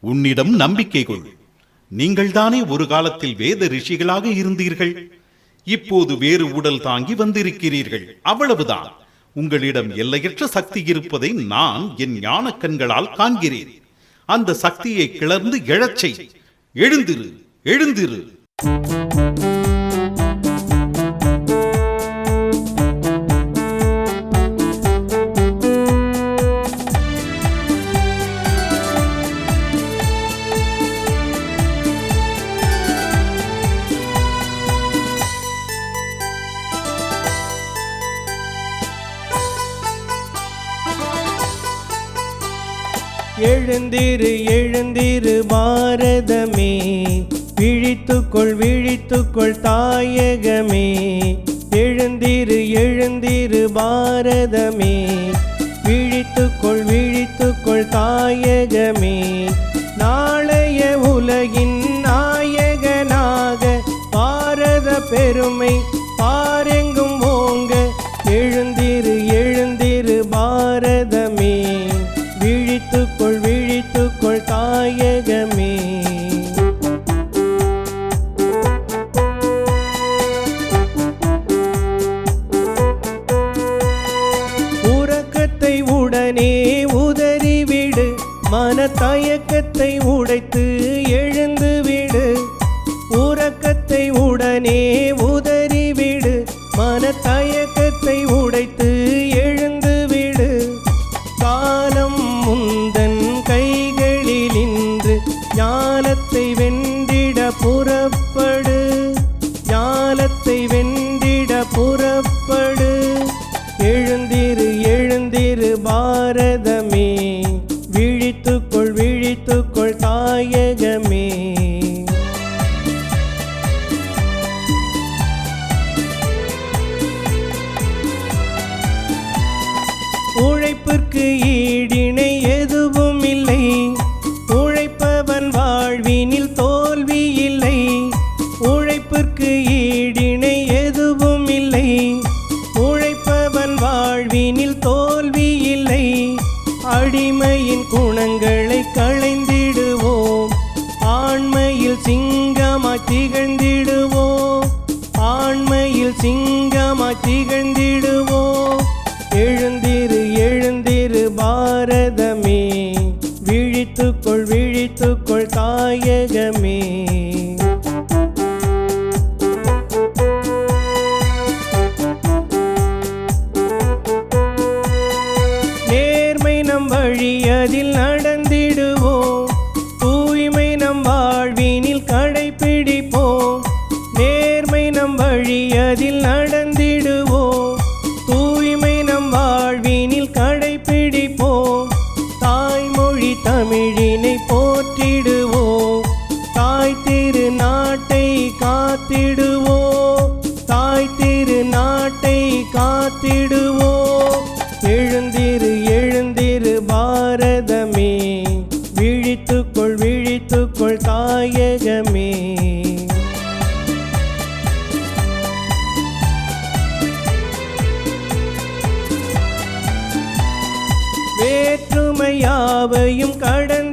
உன்னிடம் நம்பிக்கை கொள் நீங்கள்தானே ஒரு காலத்தில் வேத ரிஷிகளாக இருந்தீர்கள். இப்போது வேறு உடல் தாங்கி வந்திருக்கிறீர்கள். அவ்வளவுதான். உங்களிடம் எல்லையற்ற சக்தி இருப்பதை நான் என் ஞான கண்களால் காண்கிறேன். அந்த சக்தியை கிளர்ந்து எழச்சை எழுந்திரு எழுந்திரு. எழுந்திரு எழுந்திரு பாரதமே. விழித்துக்கொள் விழித்துக்கொள் தாயகமே. எழுந்திரு எழுந்திரு பாரதமே. விழித்துக்கொள் விழித்துக்கொள் தாயகமே. நாளைய உலகின் நாயகனாக பாரத பெருமை பாருங்க தயக்கத்தை உடைத்து எழுந்து விடு. உறக்கத்தை உடனே உதறிவிடு மன தயக்கத்தை உடைத்து எழுந்து விடு. காலம் முந்தன் கைகளில் இன்று ஞானத்தை வென்றிட புறப்ப உழைப்பிற்கு ஈடிணை எதுவும் இல்லை. உழைப்பவன் வாழ்வினில் தோல்வி இல்லை. உழைப்பிற்கு ஈடிணை எதுவும் இல்லை. உழைப்பவன் வாழ்வினில் தோல்வி இல்லை. அடிமையின் குணங்களை களைந்திடுவோம். ஆண்மையில் சிங்கமாய் திகழ்ந்திடுவோம். ஆண்மையில் சிங்கமாய் திகழ்ந்திடுவோம். பாரதமே விழித்துக்கொள் விழித்துக்கொள் தாயகமே. காத்திடுவோம் தாய் திரு நாட்டை காத்திடுவோம் எழுந்திரு எழுந்திரு பாரதமே. விழித்துக்கொள் விழித்துக்கொள் தாயகமே. வேற்றுமையாவையும் கடன்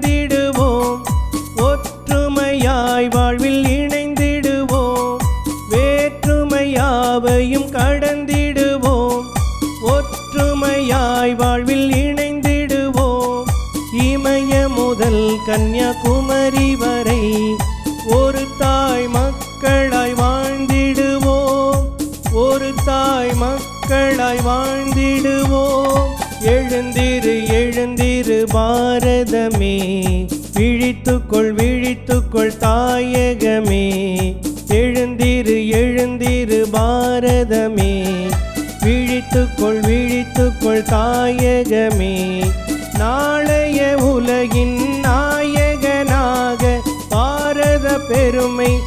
ஒற்றுமையாய் வாழ்வில் இணைந்திடுவோம். இமய முதல் கன்னியாகுமரி வரை ஒரு தாய் மக்களாய் வாழ்ந்திடுவோம். ஒரு தாய் மக்களாய் வாழ்ந்திடுவோம். எழுந்திரு எழுந்திரு பாரதமே. விழித்துக்கொள் விழித்துக்கொள் தாயகமே. எழுந்திரு எழுந்திரு பாரதமே. விழித்துக்கொள் விழித்துக்கொள் தாயகமே. நாளைய உலகின் நாயகனாக பாரத பெருமை